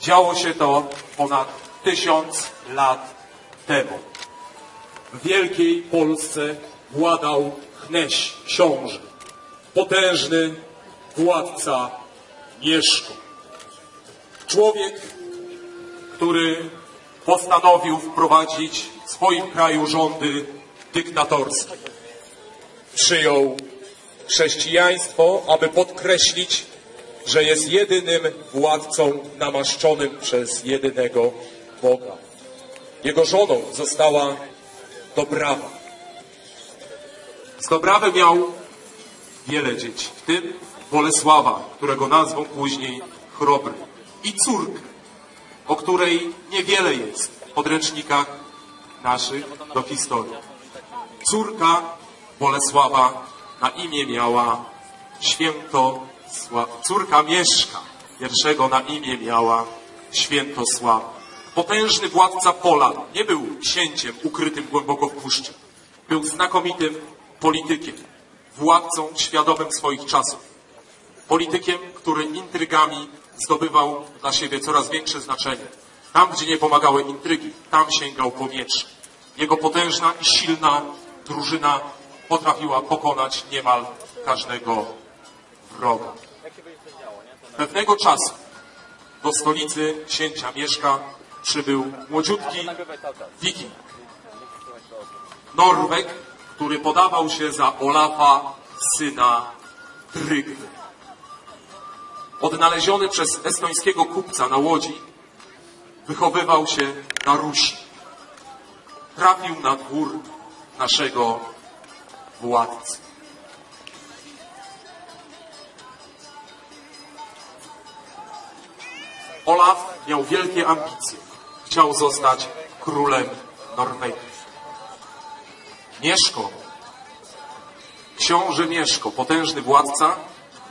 Działo się to ponad tysiąc lat temu. W wielkiej Polsce władał Chneś książę, potężny władca Mieszko. Człowiek, który postanowił wprowadzić w swoim kraju rządy dyktatorskie. Przyjął chrześcijaństwo, aby podkreślić, że jest jedynym władcą namaszczonym przez jedynego Boga. Jego żoną została Dobrawa. Z Dobrawy miał wiele dzieci, w tym Bolesława, którego nazwą później Chrobry, i córkę, o której niewiele jest w podręcznikach naszych do historii. Córka Bolesława na imię miała Świętosława. Córka Mieszka pierwszego na imię miała Świętosława. Potężny władca Pola nie był księciem ukrytym głęboko w puszczy. Był znakomitym politykiem, władcą świadomym swoich czasów. Politykiem, który intrygami zdobywał dla siebie coraz większe znaczenie. Tam, gdzie nie pomagały intrygi, tam sięgał po miecz. Jego potężna i silna drużyna potrafiła pokonać niemal każdego wroga. Pewnego czasu do stolicy księcia Mieszka przybył młodziutki wiking. Norweg, który podawał się za Olafa, syna Trygwy. Odnaleziony przez estońskiego kupca na łodzi, wychowywał się na Rusi. Trafił na dwór naszego władcy. Olaf miał wielkie ambicje. Chciał zostać królem Norwegii. Mieszko, książę Mieszko, potężny władca,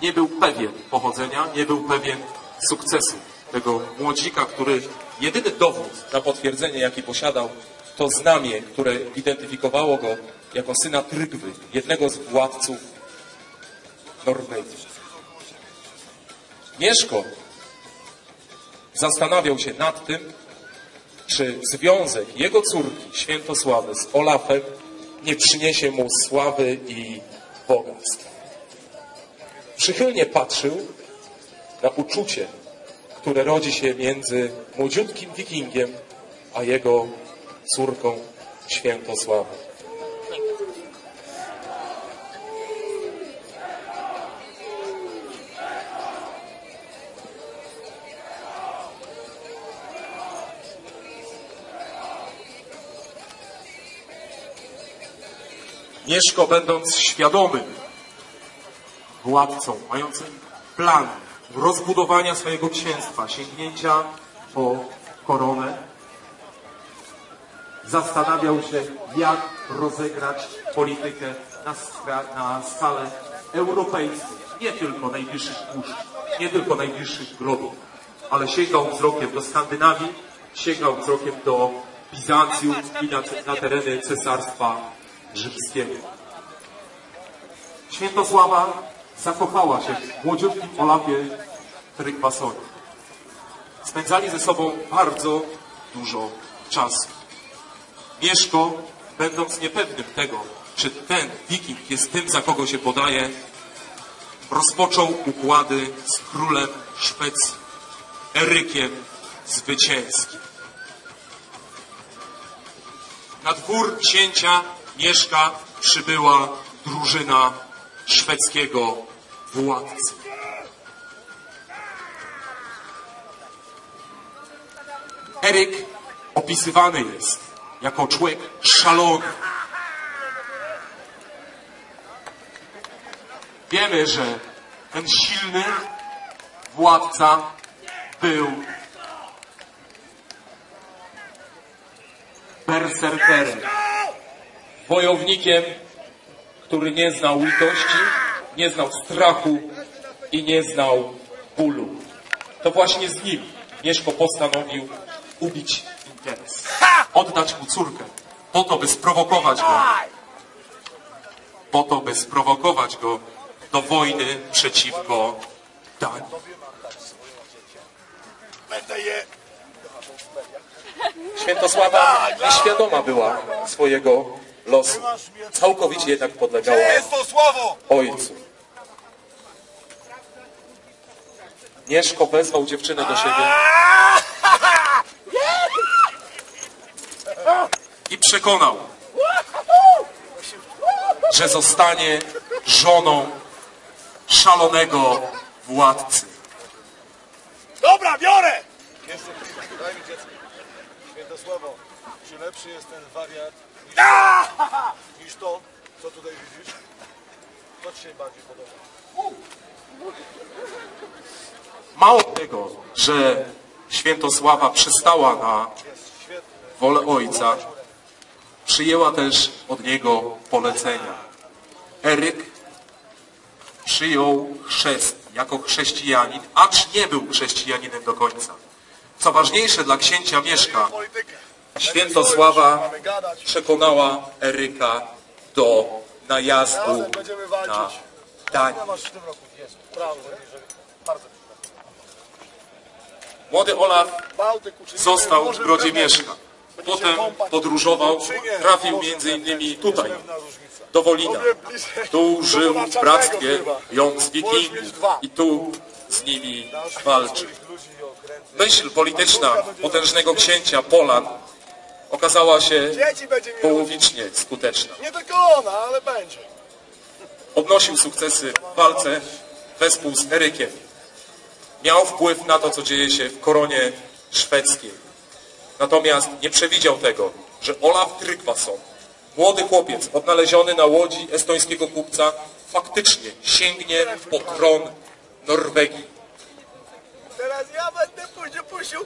nie był pewien pochodzenia, nie był pewien sukcesu tego młodzika, który jedyny dowód na potwierdzenie, jaki posiadał, to znamie, które identyfikowało go jako syna Trygwy, jednego z władców Norwegii. Mieszko zastanawiał się nad tym, czy związek jego córki, Świętosławy, z Olafem nie przyniesie mu sławy i bogactw. Przychylnie patrzył na uczucie, które rodzi się między młodziutkim wikingiem a jego córką Świętosławą. Mieszko, będąc świadomym władcą, mającym plan rozbudowania swojego księstwa, sięgnięcia po koronę, zastanawiał się, jak rozegrać politykę na, na skalę europejską, nie tylko najbliższych puszcz, nie tylko najbliższych grobów, ale sięgał wzrokiem do Skandynawii, sięgał wzrokiem do Bizancjum i na, na tereny Cesarstwa Rzymskiego. Świętosława zakochała się w młodziutkim Olafie Trygvasonie. Spędzali ze sobą bardzo dużo czasu. Mieszko, będąc niepewnym tego, czy ten wiking jest tym, za kogo się podaje, rozpoczął układy z królem Szwecji, Erykiem Zwycięskim. Na dwór księcia Mieszka przybyła drużyna szwedzkiego władcy. Eryk opisywany jest jako człowiek szalony. Wiemy, że ten silny władca był berserkerem, wojownikiem, który nie znał litości, nie znał strachu i nie znał bólu. To właśnie z nim Mieszko postanowił ubić interes. Oddać mu córkę. Po to, by sprowokować go. Po to, by sprowokować go do wojny przeciwko Danii. Będę je... Świętosława nieświadoma była swojego losu. Całkowicie jednak podlegała ojcu. Mieszko wezwał dziewczynę do siebie i przekonał, że zostanie żoną szalonego władcy. Lepszy jest ten wariat niż, niż to, co tutaj widzisz? Co ci się bardziej podoba? Mało tego, że Świętosława przystała na wolę ojca, przyjęła też od niego polecenia. Eryk przyjął chrzest jako chrześcijanin, acz nie był chrześcijaninem do końca. Co ważniejsze dla księcia Mieszka. Świętosława przekonała Eryka do najazdu na Danię. Młody Olaf został w pewnie Mieszka. Potem podróżował, trafił między innymi tutaj, do Wolina. Tu żył w bractwie jąc wikingów i tu z nimi walczył. Myśl polityczna potężnego księcia Polan okazała się połowicznie skuteczna. Nie tylko ona, ale będzie. Odnosił sukcesy w walce wespół z Erykiem. Miał wpływ na to, co dzieje się w koronie szwedzkiej. Natomiast nie przewidział tego, że Olaf Tryggvason, młody chłopiec odnaleziony na łodzi estońskiego kupca, faktycznie sięgnie po tron Norwegii. Teraz ja będę później puścił